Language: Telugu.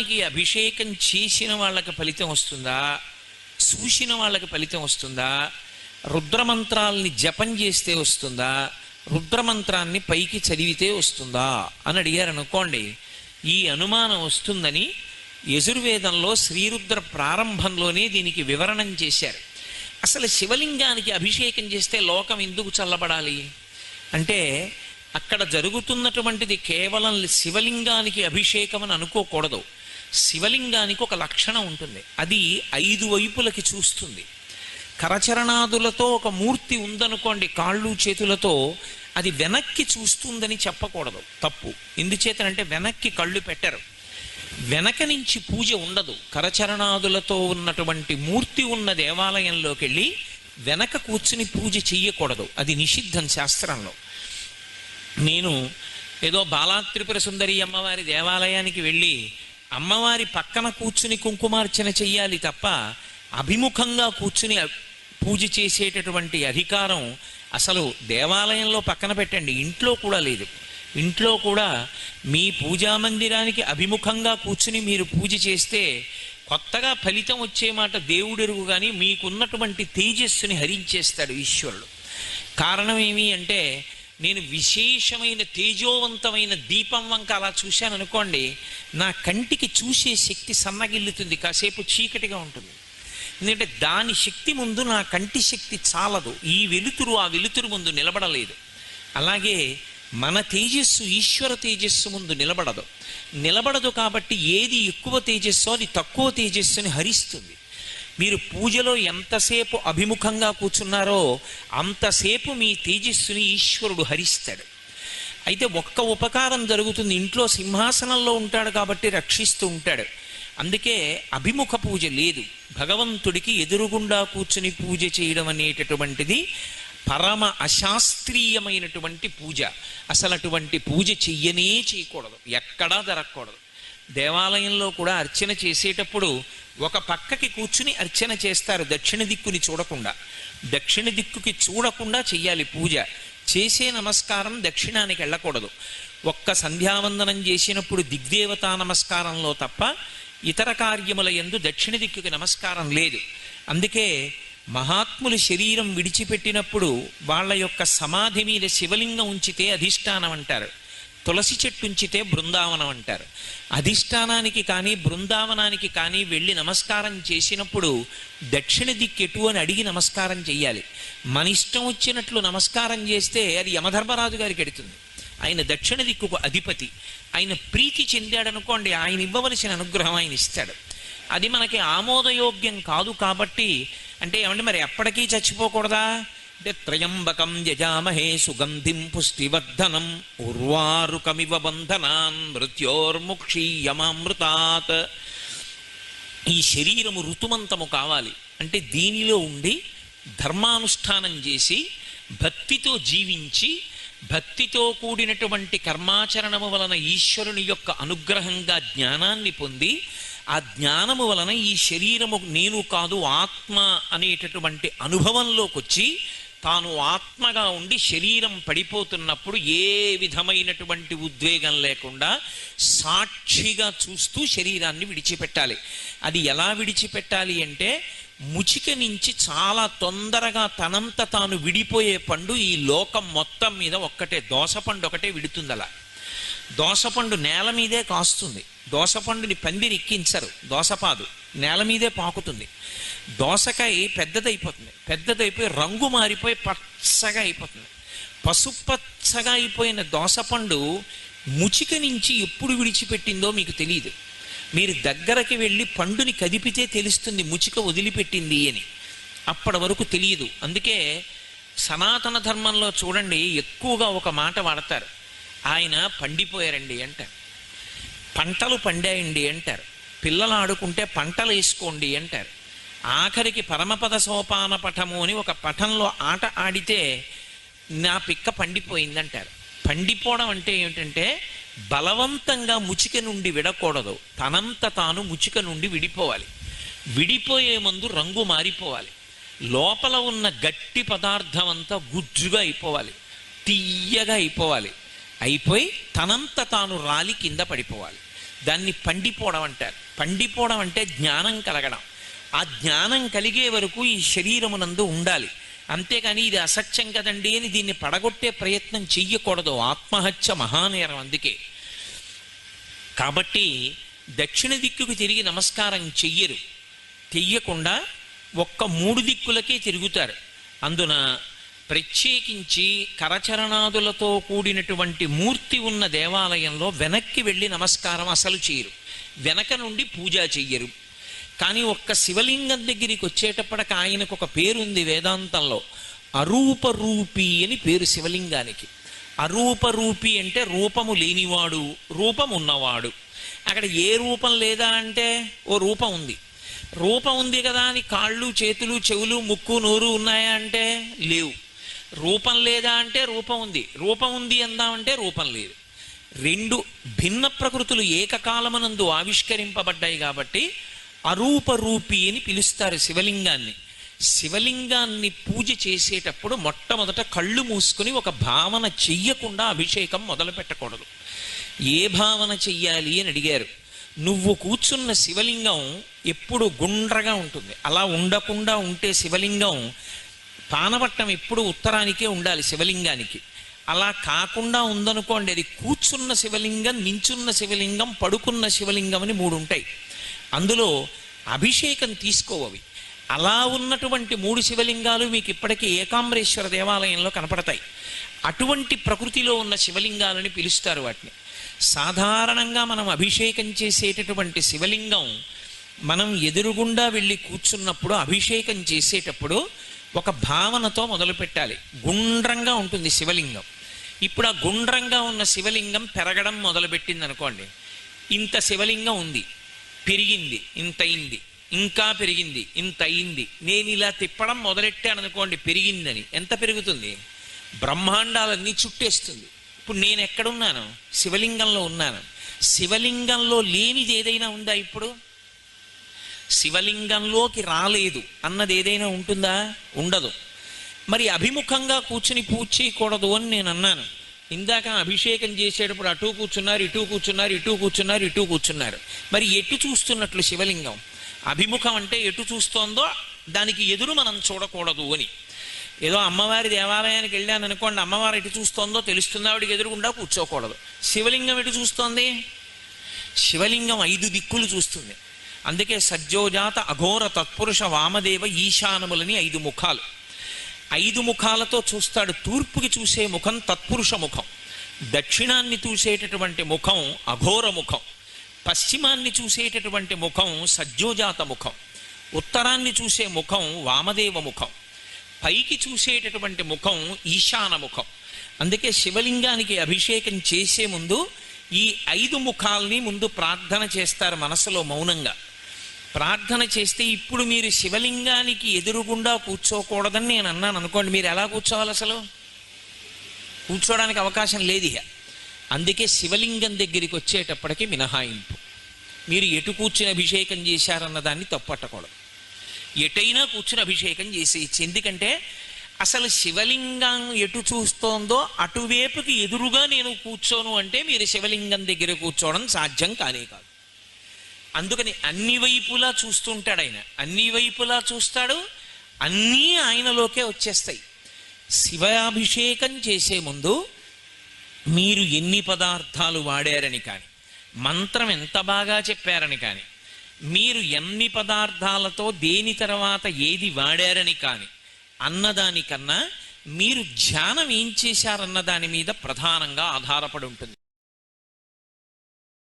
శివలింగానికి అభిషేకం చేసిన వాళ్ళకి ఫలితం వస్తుందా? చూసిన వాళ్ళకి ఫలితం వస్తుందా? రుద్రమంత్రాల్ని జపం చేస్తే వస్తుందా? రుద్రమంత్రాన్ని పైకి చదివితే వస్తుందా? అని అడిగారు అనుకోండి ఈ అనుమానం వస్తుందని యజుర్వేదంలో శ్రీరుద్ర ప్రారంభంలోనే దీనికి వివరణం చేశారు. అసలు శివలింగానికి అభిషేకం చేస్తే లోకం ఎందుకు చల్లబడాలి? అంటే అక్కడ జరుగుతున్నటువంటిది కేవలం శివలింగానికి అభిషేకం అని అనుకోకూడదు. శివలింగానికి ఒక లక్షణం ఉంటుంది. అది ఐదు వైపులకి చూస్తుంది. కరచరణాదులతో ఒక మూర్తి ఉందనుకోండి కాళ్ళు చేతులతో అది వెనక్కి చూస్తుందని చెప్పకూడదు. తప్పు. ఎందుచేతనంటే వెనక్కి కళ్ళు పెట్టరు. వెనక నుంచి పూజ ఉండదు. కరచరణాదులతో ఉన్నటువంటి మూర్తి ఉన్న దేవాలయంలోకి వెళ్ళి వెనక కూర్చుని పూజ చెయ్యకూడదు. అది నిషిద్ధం శాస్త్రంలో. నేను ఏదో బాలాత్రిపుర సుందరి అమ్మవారి దేవాలయానికి వెళ్ళి అమ్మవారి పక్కన కూర్చుని కుంకుమార్చన చెయ్యాలి తప్ప అభిముఖంగా కూర్చుని పూజ చేసేటటువంటి అధికారం అసలు దేవాలయంలో పక్కన పెట్టండి. ఇంట్లో కూడా లేదు. ఇంట్లో కూడా మీ పూజా మందిరానికి అభిముఖంగా కూర్చుని మీరు పూజ చేస్తే కొత్తగా ఫలితం వచ్చే మాట దేవుడెరుగు కానీ మీకున్నటువంటి తేజస్సుని హరించేస్తాడు ఈశ్వరుడు. కారణం ఏమి అంటే నేను విశేషమైన తేజోవంతమైన దీపం వంక అలా చూశాను అనుకోండి నా కంటికి చూసే శక్తి సన్నగిల్లుతుంది కాసేపు చీకటిగా ఉంటుంది. ఎందుకంటే దాని శక్తి ముందు నా కంటి శక్తి చాలదు. ఈ వెలుతురు ఆ వెలుతురు ముందు నిలబడలేదు. అలాగే మన తేజస్సు ఈశ్వర తేజస్సు ముందు నిలబడదు. నిలబడదు కాబట్టి ఏది ఎక్కువ తేజస్సు అది తక్కువ తేజస్సుని హరిస్తుంది. మీరు పూజలో ఎంతసేపు అభిముఖంగా కూర్చున్నారో అంతసేపు మీ తేజస్సుని ఈశ్వరుడు హరిస్తాడు. అయితే ఒక్క ఉపకారం జరుగుతుంది. ఇంట్లో సింహాసనంలో ఉంటాడు కాబట్టి రక్షిస్తూ ఉంటాడు. అందుకే అభిముఖ పూజ లేదు. భగవంతుడికి ఎదురుగుండా కూర్చుని పూజ చేయడం అనేటటువంటిది పరమ అశాస్త్రీయమైనటువంటి పూజ. అసలు అటువంటి పూజ చెయ్యనే చేయకూడదు. ఎక్కడా జరగకూడదు. దేవాలయంలో కూడా అర్చన చేసేటప్పుడు ఒక పక్కకి కూర్చుని అర్చన చేస్తారు దక్షిణ దిక్కుని చూడకుండా. దక్షిణ దిక్కుకి చూడకుండా చెయ్యాలి పూజ. చేసే నమస్కారం దక్షిణానికి వెళ్ళకూడదు. ఒక్క సంధ్యావందనం చేసినప్పుడు దిగ్దేవతా నమస్కారంలో తప్ప ఇతర కార్యముల ఎందు దక్షిణ దిక్కుకి నమస్కారం లేదు. అందుకే మహాత్ములు శరీరం విడిచిపెట్టినప్పుడు వాళ్ళ యొక్క సమాధి మీద శివలింగం ఉంచితే అధిష్టానం అంటారు. తులసి చెట్టు ఉంచితే బృందావనం అంటారు. అధిష్టానానికి కానీ బృందావనానికి కానీ వెళ్ళి నమస్కారం చేసినప్పుడు దక్షిణ దిక్కెటు అని అడిగి నమస్కారం చెయ్యాలి. మన ఇష్టం వచ్చినట్లు నమస్కారం చేస్తే అది యమధర్మరాజు గారికి ఎడుతుంది. ఆయన దక్షిణ దిక్కుకు అధిపతి. ఆయన ప్రీతి చెందాడనుకోండి ఆయన ఇవ్వవలసిన అనుగ్రహం ఆయన ఇస్తాడు. అది మనకి ఆమోదయోగ్యం కాదు కాబట్టి అంటే ఏమంటే మరి ఎప్పటికీ చచ్చిపోకూడదా? అంటే త్రయంబకం యజామహే సుగంధిం పుష్టివర్ధనం ఉర్వారుకమివ బంధనాన్ మృత్యోర్ముక్షీయమామృతాత్ ఈ శరీరము ఋతుమంతము కావాలి. అంటే దీనిలో ఉండి ధర్మానుష్ఠానం చేసి భక్తితో జీవించి భక్తితో కూడినటువంటి కర్మాచరణము వలన ఈశ్వరుని యొక్క అనుగ్రహంగా జ్ఞానాన్ని పొంది ఆ జ్ఞానము వలన ఈ శరీరము నేను కాదు ఆత్మ అనేటటువంటి అనుభవంలోకి వచ్చి తాను ఆత్మగా ఉండి శరీరం పడిపోతున్నప్పుడు ఏ విధమైనటువంటి ఉద్వేగం లేకుండా సాక్షిగా చూస్తూ శరీరాన్ని విడిచిపెట్టాలి. అది ఎలా విడిచిపెట్టాలి అంటే ముచిక నుంచి చాలా తొందరగా తనంత తాను విడిపోయే పండు ఈ లోకం మొత్తం మీద ఒక్కటే దోసపండు ఒకటే విడుతుంది అలా దోసపండు నేల మీదే కాస్తుంది. దోసపండుని పందిరి ఎక్కించరు దోసపాదు. నేల మీదే పాకుతుంది. దోసకాయ పెద్దదైపోతుంది. పెద్దదైపోయి రంగు మారిపోయి పచ్చగా అయిపోతుంది. పసుపచ్చగా అయిపోయిన దోసపండు ముచిక నుంచి ఎప్పుడు విడిచిపెట్టిందో మీకు తెలియదు మీరు దగ్గరకి వెళ్ళి పండుని కదిపితే తెలుస్తుంది ముచిక వదిలిపెట్టింది అని. అప్పటి వరకు తెలియదు అందుకే సనాతన ధర్మంలో చూడండి ఎక్కువగా ఒక మాట వాడతారు. ఆయన పండిపోయారండి అంటారు. పంటలు పండాయండి అంటారు. పిల్లలు ఆడుకుంటే పంటలు వేసుకోండి అంటారు. ఆఖరికి పరమపద సోపాన పఠము అని ఒక పఠంలో ఆట ఆడితే నా పిక్క పండిపోయిందంటారు. పండిపోవడం అంటే ఏమిటంటే బలవంతంగా ముచిక నుండి విడకూడదు. తనంత తాను ముచిక నుండి విడిపోవాలి. విడిపోయే ముందు రంగు మారిపోవాలి. లోపల ఉన్న గట్టి పదార్థం అంతా గుజ్జుగా అయిపోవాలి. తీయగా అయిపోవాలి. అయిపోయి తనంత తాను రాలి కింద పడిపోవాలి. దాన్ని పండిపోవడం అంటారు. పండిపోవడం అంటే జ్ఞానం కలగడం. ఆ జ్ఞానం కలిగే వరకు ఈ శరీరమునందు ఉండాలి. అంతేకాని ఇది అసత్యం కదండి అని దీన్ని పడగొట్టే ప్రయత్నం చెయ్యకూడదు. ఆత్మహత్య మహానేరం అందుకే. కాబట్టి దక్షిణ దిక్కుకు తిరిగి నమస్కారం చెయ్యరు. చెయ్యకుండా ఒక్క మూడు దిక్కులకే తిరుగుతారు. అందున ప్రత్యేకించి కరచరణాదులతో కూడినటువంటి మూర్తి ఉన్న దేవాలయంలో వెనక్కి వెళ్ళి నమస్కారం అసలు చేయరు. వెనక నుండి పూజ చెయ్యరు. కానీ ఒక్క శివలింగం దగ్గరికి వచ్చేటప్పటికి ఆయనకు ఒక పేరుంది వేదాంతంలో. అరూపరూపి అని పేరు శివలింగానికి. అరూపరూపి అంటే రూపము లేనివాడు రూపం ఉన్నవాడు. అక్కడ ఏ రూపం లేదా అంటే ఓ రూపం ఉంది. రూపం ఉంది కదా అని కాళ్ళు చేతులు చెవులు ముక్కు నోరు ఉన్నాయా అంటే లేవు. రూపం లేదా అంటే రూపం ఉంది. రూపం ఉంది అందామంటే రూపం లేదు. రెండు భిన్న ప్రకృతులు ఏకకాలమనందు ఆవిష్కరింపబడ్డాయి కాబట్టి అరూపరూపి అని పిలుస్తారు శివలింగాన్ని. శివలింగాన్ని పూజ చేసేటప్పుడు మొట్టమొదట కళ్ళు మూసుకుని ఒక భావన చెయ్యకుండా అభిషేకం మొదలు పెట్టకూడదు ఏ భావన చెయ్యాలి అని అడిగారు. నువ్వు కూర్చున్న శివలింగం ఎప్పుడు గుండ్రగా ఉంటుంది. అలా ఉండకుండా ఉంటే శివలింగం పానవట్టం ఎప్పుడు ఉత్తరానికే ఉండాలి శివలింగానికి. అలా కాకుండా ఉందనుకోండి అది కూర్చున్న శివలింగం నించున్న శివలింగం పడుకున్న శివలింగం అని మూడు ఉంటాయి. అందులో అభిషేకం తీసుకోవవి. అలా ఉన్నటువంటి మూడు శివలింగాలు మీకు ఇప్పటికీ ఏకాంబరేశ్వర దేవాలయంలో కనపడతాయి. అటువంటి ప్రకృతిలో ఉన్న శివలింగాలని పిలుస్తారు వాటిని. సాధారణంగా మనం అభిషేకం చేసేటటువంటి శివలింగం మనం ఎదురుగుండా వెళ్ళి కూర్చున్నప్పుడు అభిషేకం చేసేటప్పుడు ఒక భావనతో మొదలుపెట్టాలి గుండ్రంగా ఉంటుంది శివలింగం. ఇప్పుడు ఆ గుండ్రంగా ఉన్న శివలింగం పెరగడం మొదలుపెట్టింది అనుకోండి. ఇంత శివలింగం ఉంది. పెరిగింది. ఇంత అయింది. ఇంకా పెరిగింది. ఇంత అయింది. నేను ఇలా తిప్పడం మొదలెట్టాను అనుకోండి పెరిగిందని. ఎంత పెరుగుతుంది? బ్రహ్మాండాలన్నీ చుట్టేస్తుంది. ఇప్పుడు నేను ఎక్కడున్నాను? శివలింగంలో ఉన్నాను. శివలింగంలో లేనిది ఏదైనా ఉందా ఇప్పుడు? శివలింగంలోకి రాలేదు అన్నది ఏదైనా ఉంటుందా? ఉండదు. మరి అభిముఖంగా కూర్చుని పూజ చేయకూడదు అని నేను అన్నాను. ఇందాక అభిషేకం చేసేటప్పుడు అటు కూర్చున్నారు ఇటు కూర్చున్నారు ఇటు కూర్చున్నారు ఇటు కూర్చున్నారు. మరి ఎటు చూస్తున్నట్లు శివలింగం? అభిముఖం అంటే ఎటు చూస్తోందో దానికి ఎదురు మనం చూడకూడదు అని. ఏదో అమ్మవారి దేవాలయానికి వెళ్ళాను అనుకోండి అమ్మవారు ఎటు చూస్తోందో తెలుస్తుంది ఆవిడకి ఎదురుగుండా కూర్చోకూడదు. శివలింగం ఎటు చూస్తోంది? శివలింగం ఐదు దిక్కులు చూస్తుంది. అందుకే సజ్జోజాత అఘోర తత్పురుష వామదేవ ఈశానములని ఐదు ముఖాలు. ఐదు ముఖాలతో చూస్తాడు తూర్పుకి చూసే ముఖం తత్పురుష ముఖం. దక్షిణాన్ని చూసేటటువంటి ముఖం అఘోర ముఖం. పశ్చిమాన్ని చూసేటటువంటి ముఖం సజ్జోజాత ముఖం. ఉత్తరాన్ని చూసే ముఖం వామదేవ ముఖం. పైకి చూసేటటువంటి ముఖం ఈశాన ముఖం. అందుకే శివలింగానికి అభిషేకం చేసే ముందు ఈ ఐదు ముఖాల్ని ముందు ప్రార్థన చేస్తారు మనసులో మౌనంగా. ప్రార్థన చేస్తే ఇప్పుడు మీరు శివలింగానికి ఎదురుగుండా కూర్చోకూడదని నేను అన్నాను అనుకోండి మీరు ఎలా కూర్చోవాలి అసలు? కూర్చోడానికి అవకాశం లేదు ఇక అందుకే శివలింగం దగ్గరికి వచ్చేటప్పటికి మినహాయింపు. మీరు ఎటు కూర్చుని అభిషేకం చేశారన్న దాన్ని తప్పట్టకూడదు ఎటైనా కూర్చుని అభిషేకం చేసేయచ్చు. ఎందుకంటే అసలు శివలింగం ఎటు చూస్తోందో అటువైపుకి ఎదురుగా నేను కూర్చోను అంటే మీరు శివలింగం దగ్గర కూర్చోవడం సాధ్యం కానే కాదు. అందుకని అన్ని వైపులా చూస్తుంటాడు ఆయన. అన్ని వైపులా చూస్తాడు అన్నీ ఆయనలోకే వచ్చేస్తాయి. శివాభిషేకం చేసే ముందు మీరు ఎన్ని పదార్థాలు వాడారని కానీ మంత్రం ఎంత బాగా చెప్పారని కానీ మీరు ఎన్ని పదార్థాలతో దేని తర్వాత ఏది వాడారని కానీ అన్నదానికన్నా మీరు ధ్యానం ఏం చేశారన్న దాని మీద ప్రధానంగా ఆధారపడి ఉంటుంది.